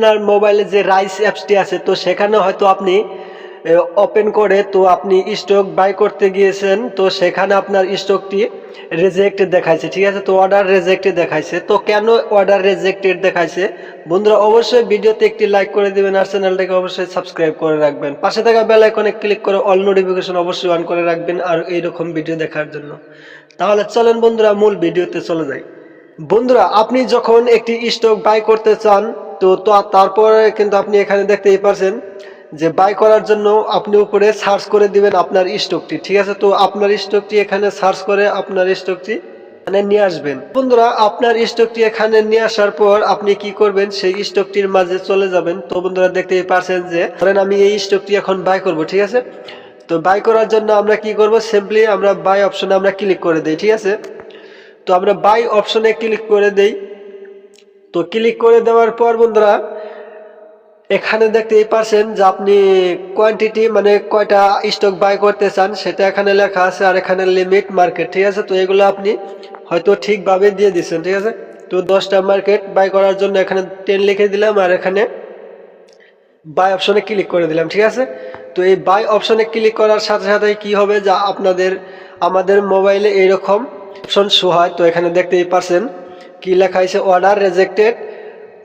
আপনার মোবাইলে যে রাইস অ্যাপসটি আছে, তো সেখানে হয়তো আপনি ওপেন করে তো আপনি স্টক বাই করতে গিয়েছেন, তো সেখানে আপনার স্টকটি রেজেক্টেড দেখাইছে, ঠিক আছে? তো অর্ডার রেজেক্টেড দেখাইছে। তো কেন অর্ডার রেজেক্টেড দেখাইছে? বন্ধুরা, অবশ্যই ভিডিওতে একটি লাইক করে দিবেন আর চ্যানেলটাকে অবশ্যই সাবস্ক্রাইব করে রাখবেন। পাশে থাকা বেল আইকনে ক্লিক করে অল নোটিফিকেশন অবশ্যই অন করে রাখবেন আর এইরকম ভিডিও দেখার জন্য। তাহলে চলেন বন্ধুরা, মূল ভিডিওতে চলে যাই। বন্ধুরা, আপনি যখন একটি স্টক বাই করতে চান, তো তারপরে কিন্তু আপনি এখানে দেখতেই পারছেন যে বাই করার জন্য আপনি উপরে সার্চ করে দিবেন আপনার স্টকটি, ঠিক আছে? তো আপনার স্টকটি এখানে সার্চ করে আপনার স্টকটি এখানে নিয়ে আসবেন। বন্ধুরা, আপনার স্টকটি এখানে নিয়ে আসার পর আপনি কি করবেন? সেই স্টকটির মাঝে চলে যাবেন। তো বন্ধুরা, দেখতেই পারছেন যে ধরেন আমি এই স্টকটি এখন বাই করব, ঠিক আছে? তো বাই করার জন্য আমরা কি করব? সিম্পলি আমরা বাই অপশনে আমরা ক্লিক করে দিই, ঠিক আছে? তো আমরা বাই অপশনে ক্লিক করে দেই। তো ক্লিক করে দেওয়ার পর বন্ধুরা, এখানে দেখতেই পারছেন যে আপনি কোয়ান্টিটি মানে কয়টা স্টক বাই করতে চান সেটা এখানে লেখা আছে আর এখানে লিমিট মার্কেট ঠিক আছে? তো এগুলো আপনি হয়তো ঠিকভাবে দিয়ে দিচ্ছেন, ঠিক আছে? তো দশটা মার্কেট বাই করার জন্য এখানে টেন লিখে দিলাম আর এখানে বাই অপশনে ক্লিক করে দিলাম, ঠিক আছে? তো এই বাই অপশনে ক্লিক করার সাথে সাথে কি হবে? যা আপনাদের, আমাদের মোবাইলে এইরকম অপশন শো হয়, তো এখানে দেখতেই পারছেন কি লেখা আছে অর্ডার রেজেক্টেড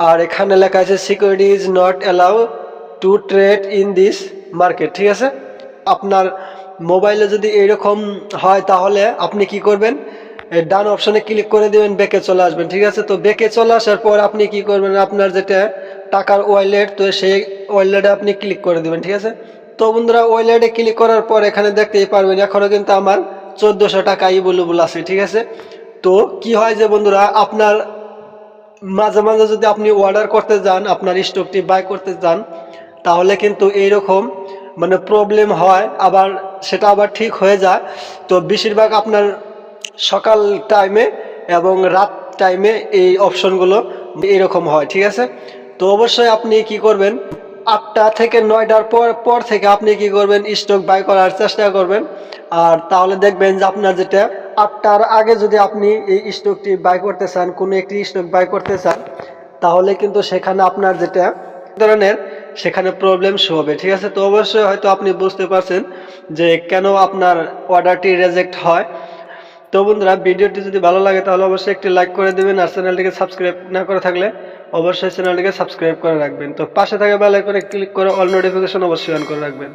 আর এখানে লেখা আছে security is not allow to trade in this market ঠিক আছে? আপনার মোবাইলে যদি এইরকম হয় তাহলে আপনি কি করবেন? ডান অপশনে ক্লিক করে দিবেন, বেকে চলে আসবেন, ঠিক আছে? তো বেকে চলে আসার পর আপনি কি করবেন, আপনার যেটা টাকার ওয়ালেট তো সেই ওয়ালেটে আপনি ক্লিক করে দেবেন, ঠিক আছে? তো বন্ধুরা ওয়ালেটে ক্লিক করার পর এখানে দেখতেই পারবেন এখনও কিন্তু আমার চোদ্দোশো টাকা ইবুলুবুল আছে, ঠিক আছে? তো কি হয় যে বন্ধুরা, আপনার মাঝে মাঝে যদি আপনি অর্ডার করতে যান, আপনার স্টকটি বাই করতে যান, তাহলে কিন্তু এইরকম মানে প্রবলেম হয়। আবার সেটা আবার ঠিক হয়ে যায়। তো বেশিরভাগ আপনার সকাল টাইমে এবং রাত টাইমে এই অপশনগুলো এরকম হয়, ঠিক আছে? তো অবশ্যই আপনি কি করবেন আটটা থেকে নয়টার পর পর থেকে আপনি কি করবেন? স্টক বাই করার চেষ্টা করবেন। আর তাহলে দেখবেন যে আপনার যেটা আটটার আগে যদি আপনি এই স্টকটি বাই করতে চান, কোনো একটি স্টক বাই করতে চান, তাহলে কিন্তু সেখানে আপনার যেটা ধরনের সেখানে প্রবলেম শো হবে, ঠিক আছে? তো অবশ্যই হয়তো আপনি বুঝতে পারছেন যে কেন আপনার অর্ডারটি রেজেক্ট হয়। তো বন্ধুরা, ভিডিওটি যদি ভালো লাগে তাহলে অবশ্যই একটি লাইক করে দেবেন আর চ্যানেলটিকে সাবস্ক্রাইব না করে থাকলে অবশ্যই চ্যানেলটিকে সাবস্ক্রাইব করে রাখবেন। তো পাশে থাকা বেল আইকনে ক্লিক করে অল নোটিফিকেশন অবশ্যই অন করে রাখবেন।